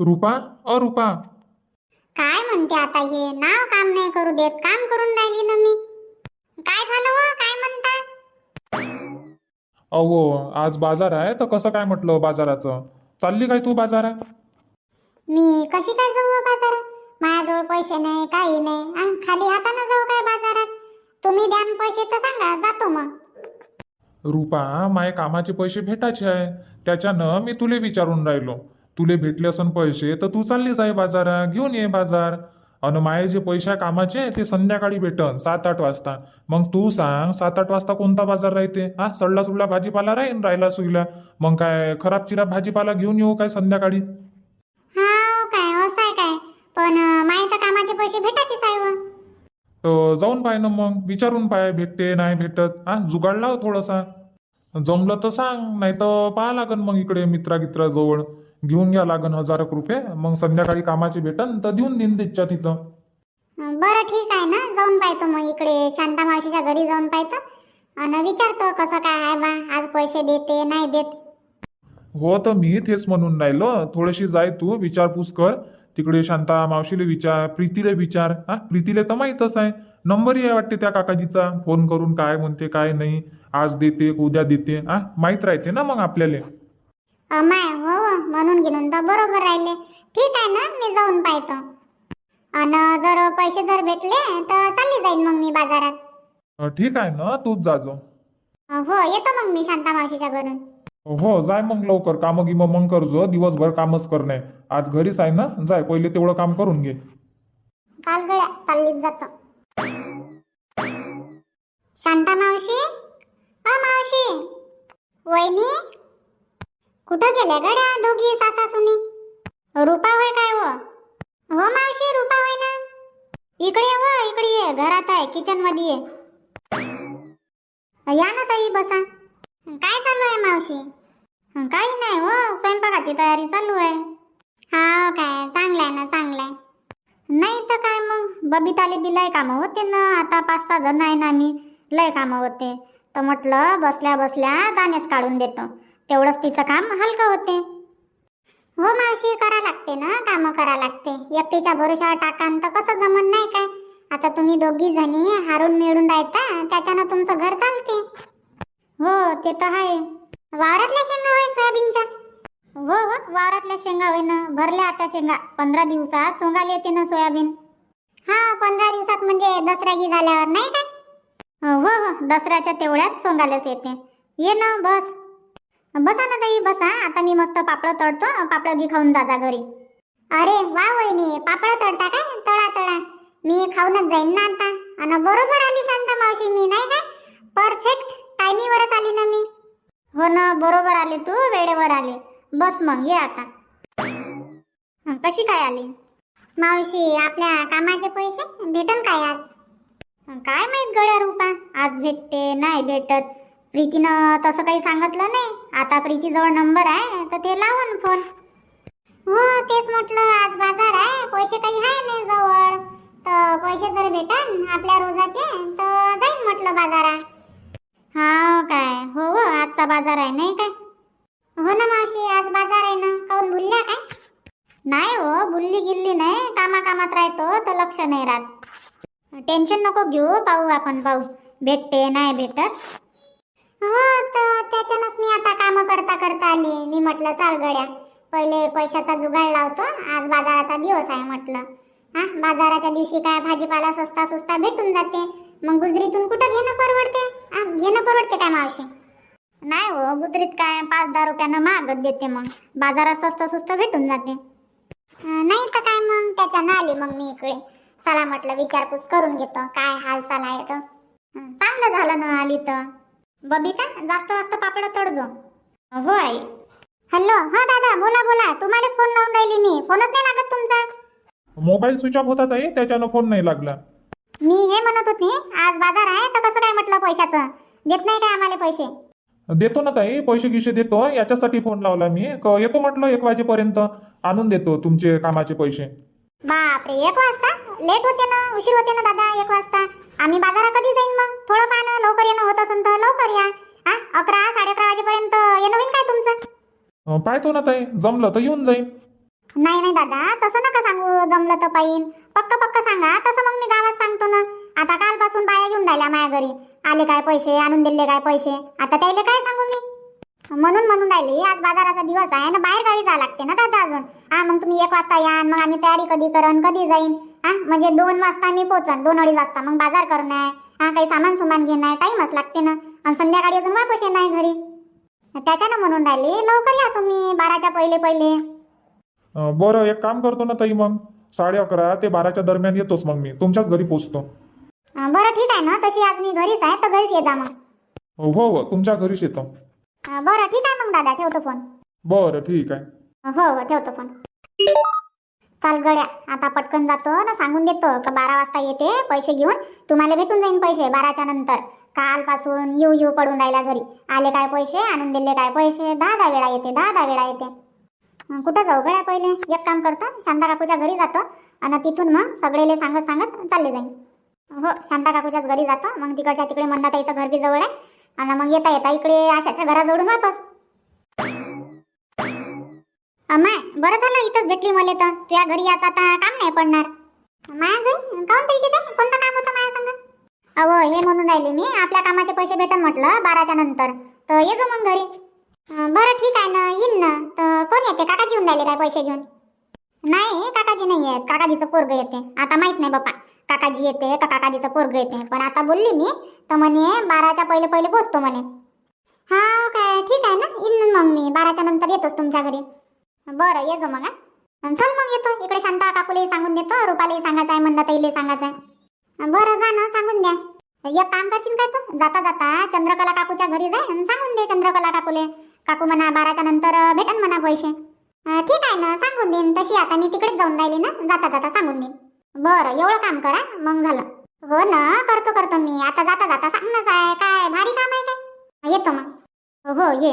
रुपा अ रुपा। काय म्हणते आता हे? नाव काम नाही करू देत काम करून राहिली ना मी. काय झालं व? काय म्हणता? अहो आज बाजार आहे तर कसं काय म्हटलं बाजाराचं? चालली काय तू बाजारात? मी कशी काय जाऊ व बाजारात? माझ्याजवळ पैसे नाही काही नाही. आ, खाली हातानं जाऊ काय बाजारात? तुम्ही द्यान पैसे तर सांगा जातो मग. रुपा माये कामाचे पैसे भेटायचे आहे. त्याच्यानं मी तुले विचारून राहिलो. तुले भेटले असन पैसे तर तू चालली जाय बाजारात घेऊन ये बाजार. अन माये जे पैसे कामाचे ते संध्याकाळी भेटन सात आठ वाजता. मग तू सांग सात आठ वाजता कोणता बाजार राहते? हा सडला सुडला भाजीपाला राहीन राहिला सुईला. मग काय खराब चिराब भाजीपाला घेऊन येऊ काय संध्याकाळी? हा काय असं आहे काय. पण अं, माये तर कामाचे पैसे भेटायचेच आहे व. तर जाऊन पाय ना मग विचारून पाय भेटते नाही भेटत. हा जुगाड लाव थोडासा. जमलं तर सांग नाही तर पाहा लागन मग इकडे मित्रागित्राजवळ. घेऊन घ्या लागन हजार रुपये. मग संध्याकाळी कामाचे भेटन तर देऊन देईन तिच्या तिथं. बरं ठीक आहे ना जाऊन पाहतो मग इकडे शांता मावशीच्या घरी जाऊन पाहतो. आणि विचारतो कसं काय आहे बा आज पैसे देते नाही देत. हो तर मी तेच म्हणून राहिलो. थोडीशी जाय तू विचारपूस कर. तिकडे शांता मावशीले विचार प्रीतीले विचार. हा प्रीतीले तर माहीतच आहे. नंबरही आहे वाटते त्या काकाजीचा. फोन करून काय म्हणते काय नाही. आज देते उद्या देते. हा माहीत राहते ना मग आपल्याला. अमाय हो हो, म्हणून घेऊन तर बरोबर राहिले. ठीक आहे ना मी जाऊन पाहतो. आणि जर पैसे जर भेटले तर चालली जाईन मग मी बाजारात. अं, ठीक आहे ना तूच जाजो अं, हो येतो मग मी शांता मावशीच्या घरून. हो जाय मग लवकर कामं गिमं मग करजो दिवसभर कामच करणे आज घरीच आहे ना जाय पहिले तेवढं काम करून घे. काल गड्या चाललीच जातो. शांता मावशी? अ मावशी? वहिनी? कुठं गेल्या गड्या दोघी सासा सुनी रुपा होय काय हो हो मावशी रुपा होय ना. इकडे ये हो इकडे ये. घरात आहे किचनमध्ये ये. या ना ताई बसा. काय चालू आहे मावशी? काही नाही हो स्वयंपाकाची तयारी चालू आहे. हा काय चांगलं आहे ना चांगलं आहे. नाही तर काय मग? बबिताले बी लय कामं होते ना. आता पाच सहा जण आहे ना मी लय कामं होते. तर म्हटलं बसल्या बसल्या दाणेच काढून देतो. तेवढंच तिचं काम हलकं होते. हो मावशी करा लागते ना कामं करा लागते. एकटीच्या भरोशावर टाकान तर कसं जमत नाही काय? आता तुम्ही दोघी जणी हारून मिळून राहता त्याच्यानं तुमचं घर चालते. हो ते तर आहे. वावरातल्या शेंगा होय सोयाबीनच्या? हो हो वावरातल्या शेंगा होय ना. भरल्या आता शेंगा. पंधरा दिवसात सोंगाला येते ना सोयाबीन. हा पंधरा दिवसात म्हणजे दसऱ्यागी झाल्यावर नाही काय? हो हो दसऱ्याच्या तेवढ्यात सोंगायलाच येते. ये ना बस. बसा ना ताई बसा. आता मी मस्त पापड तळतो पापड घे खाऊन जा घरी. अरे वा वहिनी पापड तळता काय? तळा तळा. मी खाऊनच जाईन ना आता. आणि बरोबर आली शांता मावशी मी नाही काय परफेक्ट टायमीवरच आली ना मी. हो ना बरोबर आली तू वेळेवर आली. बस मग ये आता. हं, कशी काय आली? मावशी आपल्या कामाचे पैसे? भेटन काय आज? काय माहीत गड्या रुपा? आज भेटते नाही भेटत. प्रीतीनं तसं काही सांगितलं नाही. आता प्रीतीजवळ नंबर आहे तर ते लावून फोन हो तेच म्हटलं आज बाजार आहे पैसे काही आहे नाही जवळ. तर पैसे जर भेटन आपल्या रोजाचे तर जाईन म्हटलं बाजारात. हा काय? हो हो आजचा बाजार आहे नाही काय? हो ना मावशी आज बाजार आहे ना. काऊन बोलल्या काय? नाही हो बुलली गिल्ली नाही. कामा कामात राहतो तर लक्ष नाही राहत. टेन्शन नको घेऊ पाहू आपण पाहू. भेटते नाही भेटत. हो तर त्याच्यानंच मी आता काम करता करता आली. मी म्हटलं चाल गड्या पहिले पैशाचा जुगाड लावतो. आज बाजाराचा दिवस आहे म्हटलं. हा बाजाराच्या दिवशी काय भाजीपाला सस्ता सुस्ता भेटून जाते? मग गुजरीतून कुठं घेणं परवडते? घेणं परवडते काय मावशी? नाही हो गुजरीत काय पाच दहा रुपयानं महागत देते मग. बाजारात स्वस्त सुस्त भेटून जाते. नाही तर काय मग? त्याच्यानं आली मग मी इकडे. चला म्हटलं विचारपूस करून घेतो. काय हालचाल आहे तर? चांगलं झालं ना आली तर. बबिता जास्त जास्त पापड तळजो हो आई. हॅलो हा दादा बोला बोला. तुम्हाला फोन लावून राहिली मी. फोनच नाही लागत तुमचा. मोबाईल स्विच ऑफ होता ताई त्याच्यानं फोन नाही लागला. मी हे म्हणत होती आज बाजार आहे तर कसं काय म्हटलं पैशाचं? देत नाही काय आम्हाला पैसे? देतो ना ताई पैसे गिसे देतो. याच्यासाठी फोन लावला मी. क- येतो म्हटलं एक वाजेपर्यंत आणून देतो तुमचे कामाचे पैसे. बापरे एक वाजता? लेट होते ना उशीर होते ना दादा एक वाजता? आम्ही बाजारात कधी जाईन मग? थोडं पाहणं लवकर येणं होत असेल तर लवकर या. हा? अकरा साडे अकरा वाजेपर्यंत येणं होईन काय तुमचं? पाहतो ना ताई जमलं तर येऊन जाईन. नाही नाही दादा तसं नका सांगू जमलं तर पाहिन. पक्क पक्क सांगा तसं मग मी गावात सांगतो ना. आता कालपासून बाया येऊन राहिल्या माझ्या घरी. आले काय पैसे आणून दिले काय पैसे? आता त्याला काय सांगू मी? म्हणून म्हणून राहिली आज बाजाराचा दिवस आहे ना बाहेर गावी जावं लागते ना दादा अजून. हा मग तुम्ही एक वाजता या मग आम्ही तयारी कधी करन कधी जाईन? हा? म्हणजे दोन वाजता मी पोचन दोन अडीच वाजता. मग बाजार करणं आहे हा काही सामान सुमान घेणं आहे टाईमच लागते ना. आणि संध्याकाळी अजून वापस येणं आहे घरी. त्याच्यानं म्हणून राहिली लवकर या तुम्ही बाराच्या पहिले पहिले. अं, बरं एक काम करतो ना ताई मग. साडे अकरा ते बाराच्या दरम्यान येतोच मग मी. तुमच्याच घरी पोचतो. अं, बरं ठीक आहे ना. तशी आज मी घरीच आहे तर घरीच ये जा मग. हो हो तुमच्या घरीच येतो. अं, बरं ठीक आहे मग दादा. ठेवतो फोन. बरं ठीक आहे हो हो ठेवतो फोन. चाल गड्या. आता पटकन जातो ना सांगून देतो का बारा वाजता येते पैसे घेऊन. तुम्हाला भेटून जाईन पैसे बाराच्या नंतर. कालपासून येऊ येऊ पडून राहिला घरी. आले काय पैसे आणून दिले काय पैसे. दहा दहा वेळा येते दहा दहा वेळा येते. कुठं जाऊ गड्या पहिले? एक काम करतो शांता काकूच्या घरी जातो. आणि तिथून मग सगळेले सांगत सांगत चालले जाईन. हो शांता काकूच्याच घरी जातो. मग तिकडच्या तिकडे मंदाताईचं घर बी जवळ आहे. आणि मग येता येता इकडे आशाच्या घराजवळून वापस. बरं झालं इथंच भेटली मला तर. तुझ्या घरी याचं आता काम नाही पडणार. माया घरी काऊन तरी तिथे कोणतं काम होतं माया संग? अहो हे म्हणून राहिले मी. आपल्या कामाचे पैसे भेटन म्हटलं बाराच्या नंतर. तर ये जो मग घरी. अं, बरं ठीक आहे ना येईन ना. तर कोण येते? काकाजी येऊन राहिले काय पैसे घेऊन? नाही काकाजी नाही येत. काकाजीचं पोरग येते. आता माहीत नाही बाप्पा. काकाजी येते का काकाजीचं पोरग येते. पण आता बोलली मी तर म्हणे बाराच्या पहिले पहिले पोचतो म्हणे. हा काय ठीक आहे ना. येईन मग मी. बाराच्या नंतर येतोच तुमच्या घरी. बरं ये जो मग चल मग येतो. इकडे शांता काकूलाही सांगून देतो रुपालाही सांगायचं आहे मंदाताईलाही सांगायचं आहे बरं जा ना सांगून द्या. एक काम करशील काय तू? जाता जाता चंद्रकला काकूच्या घरी जाय सांगून दे चंद्रकला काकूले. काकू म्हणा बाराच्या नंतर भेटन म्हणा पैसे. ठीक आहे ना सांगून देईन. तशी आता मी तिकडेच जाऊन राहिली ना जाता जाता सांगून देईन. बरं एवढं काम करा मग झालं. हो ना करतो करतो मी. आता जाता जाता सांगणंच आहे. काय भारी काम आहे काय? येतो मग. हो ये.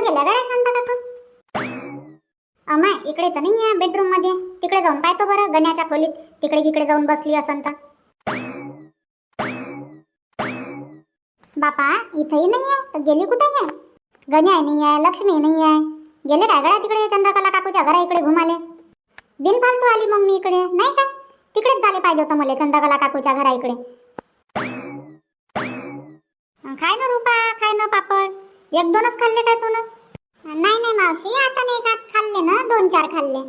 म्हणजे कुठं गेल्या गाड्या शांत काकू अमाय इकडे तर नाही आहे बेडरूममध्ये तिकडे जाऊन पाहतो बरं गण्याच्या खोलीत. तिकडे तिकडे जाऊन बसली असन तर. बापा इथंही नाही आहे तर गेली कुठे आहे गण्या नाही आहे लक्ष्मी नाही आहे गेले काय गड्या तिकडे चंद्रकला काकूच्या घरा इकडे घुमाले? बिनफालतू आली मग मी इकडे नाही काय तिकडेच झाले पाहिजे होतं मला चंद्रकला काकूच्या घरा इकडे. खाय ना रुपा खाय ना पापड. एक दोनच खाल्ले काय तू नाही नाही मावशी आता नाही का खाल्ले ना दोन चार खाल्ले.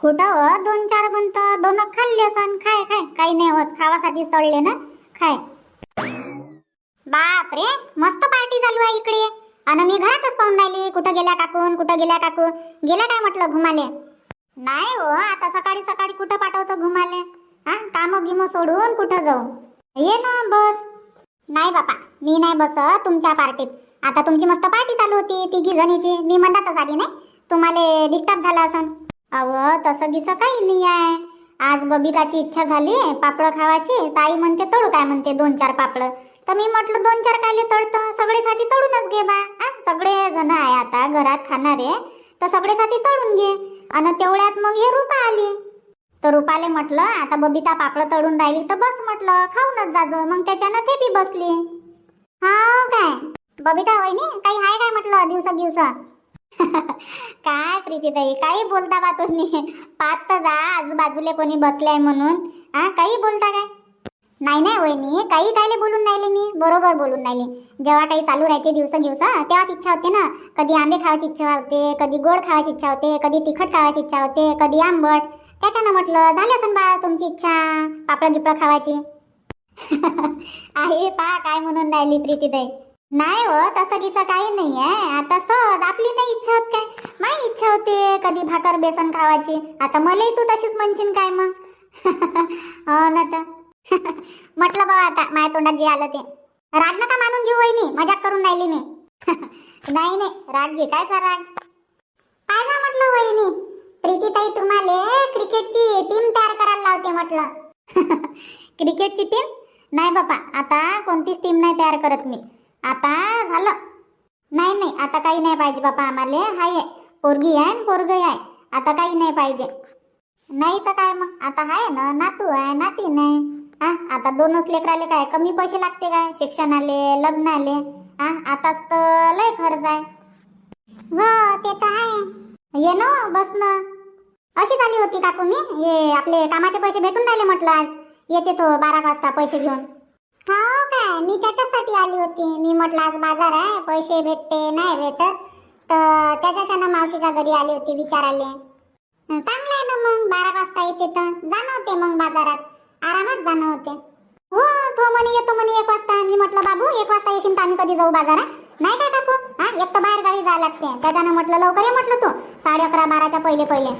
कुठं हो? दोन चार बनत दोन खाल्ले सण खाय खाय. काही नाही होत. खावासाठीच तळले ना. खाय. बाप रे मस्त पार्टी चालू आहे इकडे. आणि मी घरातच पाहून राहिली. कुठं गेल्या काकून कुठं गेल्या काकू? गेला काय म्हटलं घुमाले? नाही हो आता सकाळी सकाळी कुठं पाठवतो घुमाले? हा काम गिमो सोडून कुठं जाऊ? ये ना बस. नाही बापा मी नाही बस तुमच्या पार्टीत. आता तुमची मस्त पार्टी चालू होती तिघी जणीची मी म्हणतातच आली नाही. तुम्हाला डिस्टर्ब झाला असन. अव तसं गिसं काही नाही आहे. आज बबिताची इच्छा झाली पापड खावायची ताई म्हणते तळू काय? म्हणते दोन चार पापड. तर मी म्हटलं दोन चार कायले तळतं सगळेसाठी तळूनच घे बा. आ, सगळे जण आहे आता घरात खाणारे तर सगळेसाठी तळून घे. आणि तेवढ्यात मग हे रूपा आली. तर रुपाले म्हटलं आता बबिता पापड तळून राहिली तर बस म्हटलं खाऊनच जाजो मग त्याच्यानं ते बी बसली. हा काय? बबिता वहिनी काही आहे काय म्हटलं दिवसा दिवसा? काय प्रीतीताई काही बोलता बा तुम्ही? पाहत तर जा आजूबाजूला कोणी बसलाय म्हणून. हा काही बोलता काय? नाही नाही वहिनी काही कायले बोलून राहिले मी बरोबर बोलून राहिले. जेव्हा काही चालू राहते दिवसा दिवसा तेव्हाच इच्छा होते ना. कधी आंबे खावायची इच्छा होते कधी गोड खावायची इच्छा होते कधी तिखट खावायची इच्छा होते कधी आंबट. त्याच्यानं म्हटलं झाली असेल बा तुमची इच्छा पापड गिपड खावायची. आहे पा काय म्हणून राहिली प्रीतीताई नाही हो तसं गिसं काही नाही आहे आता सहज आपली नाही इच्छा होत काय? माही इच्छा होते कधी भाकर बेसन खावायची. आता मलाही तू तशीच म्हणशील काय मग? हो ना तर. म्हटलं बाबा आता माझ्या तोंडात जे आलं ते. राग नका मानून घेऊ वहिनी मजाक करून राहिली मी. नाही नाही राग घे कायचा राग? काय ना म्हटलं वहिनी? प्रीतीताई तुम्हाला क्रिकेटची टीम तयार करायला लावते म्हटलं. क्रिकेटची टीम नाही बापा आता कोणतीच टीम नाही तयार करत मी. आता झालं. नाही नाही आता काही नाही पाहिजे बापा आम्हाला. हाय पोरगी आहे पोरग आहे. आता काही नाही पाहिजे. नाही तर काय मग? आता आहे ना नातू आहे नाती नाही आ आता दोनच लेकराले काय? कमी पैसे लागते काय? शिक्षणाले लग्नाले. आ आताच तर लय खर्च आहे. व ते तर आहे. ये ना बस न. अशी झाली होती काकू मी. हे आपले कामाचे पैसे भेटून राहिले म्हटलं आज. येते तो बारा वाजता पैसे घेऊन. हो काय? मी त्याच्यासाठी आली होती. मी म्हटलं आज बाजार आहे पैसे भेटते नाही भेटत. तर त्याच्याच्यानं मावशीच्या घरी आली होती विचारायला. चांगलं आहे ना मग बारा वाजता येते तर. जाणं होते मग बाजारात. आरामात जाणं होते हो तो म्हणे येतो म्हणे एक वाजता. मी म्हटलं बाबू एक वाजता येशील तर आम्ही कधी जाऊ बाजारात? नाही काय काकू. हा एक तर बाहेर गावी जायला लागते. त्याच्यानं म्हटलं लवकर ये म्हटलं तू. साडे अकरा बाराच्या पहिले पहिले.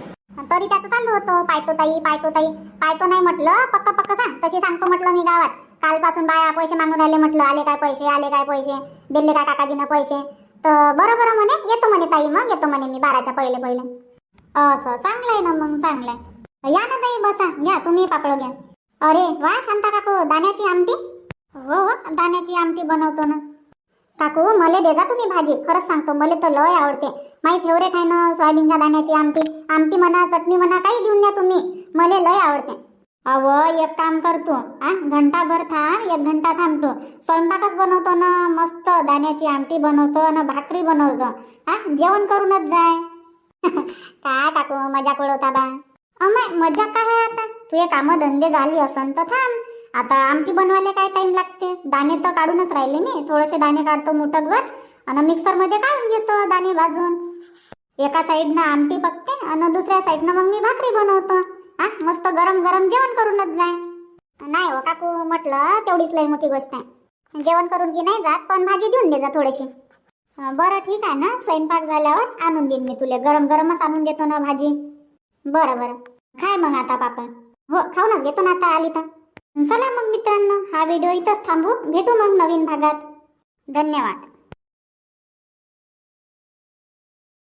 तरी त्याचं चालू होतं. पायतो ताई पायतो ताई. पायतो नाही म्हटलं. पक्क पक्क सांग तशी सांगतो म्हटलं मी गावात. कालपासून बाया पैसे मागून राहिले म्हटलं आले काय पैसे आले काय पैसे दिले काय काकाजीनं पैसे. तर बरं बरं म्हणे येतो म्हणे ताई मग येतो म्हणे मी बाराच्या पहिले पहिले. असं चांगलं आहे ना मग चांगलं आहे. या ना ताई बसा घ्या तुम्ही पापड घ्या. अरे वा शांता काकू दाण्याची आमटी? हो हो दाण्याची आमटी बनवतो ना. काकू मला दे जा तुम्ही भाजी खरंच सांगतो मला तर लय आवडते. माझी फेवरेट आहे ना सोयाबीनच्या दाण्याची आमटी. आमटी म्हणा चटणी म्हणा काही देऊन द्या तुम्ही. मला लय आवडते. अव एक काम करतो. आ घंटाभर थांब एक घंटा थांबतो. स्वयंपाकच बनवतो ना मस्त दाण्याची आमटी बनवतो ना भाकरी बनवतो. हा जेवण करूनच जाय. काय काकू मजाक उडवता बा? अमाय मजा काय आहे आता? तुझे कामं धंदे झाली असन तर थांब. आता आमटी बनवायला काय टाइम लागते? दाणे तर काढूनच राहिले मी. थोडेसे दाणे काढतो मुठकभर आणि मिक्सरमध्ये काढून घेतो दाणे भाजून. एका साईडनं आमटी पकते आणि दुसऱ्या साईडनं मग मी भाकरी बनवतो. हा? मस्त गरम गरम जेवण करूनच जाय. नाही हो काकू म्हटलं तेवढीच लई मोठी गोष्ट आहे. जेवण करून की नाही जात पण भाजी देऊन दे जा थोडीशी. बरं ठीक आहे ना स्वयंपाक झाल्यावर आणून देईन मी तुला. गरम गरमच आणून देतो ना भाजी. बरं बरं. खाय मग आता पापड. हो खाऊनच घेतो ना आता आली तर. चला मग मित्रांनो हा व्हिडिओ इथंच थांबू. भेटू मग नवीन भागात. धन्यवाद.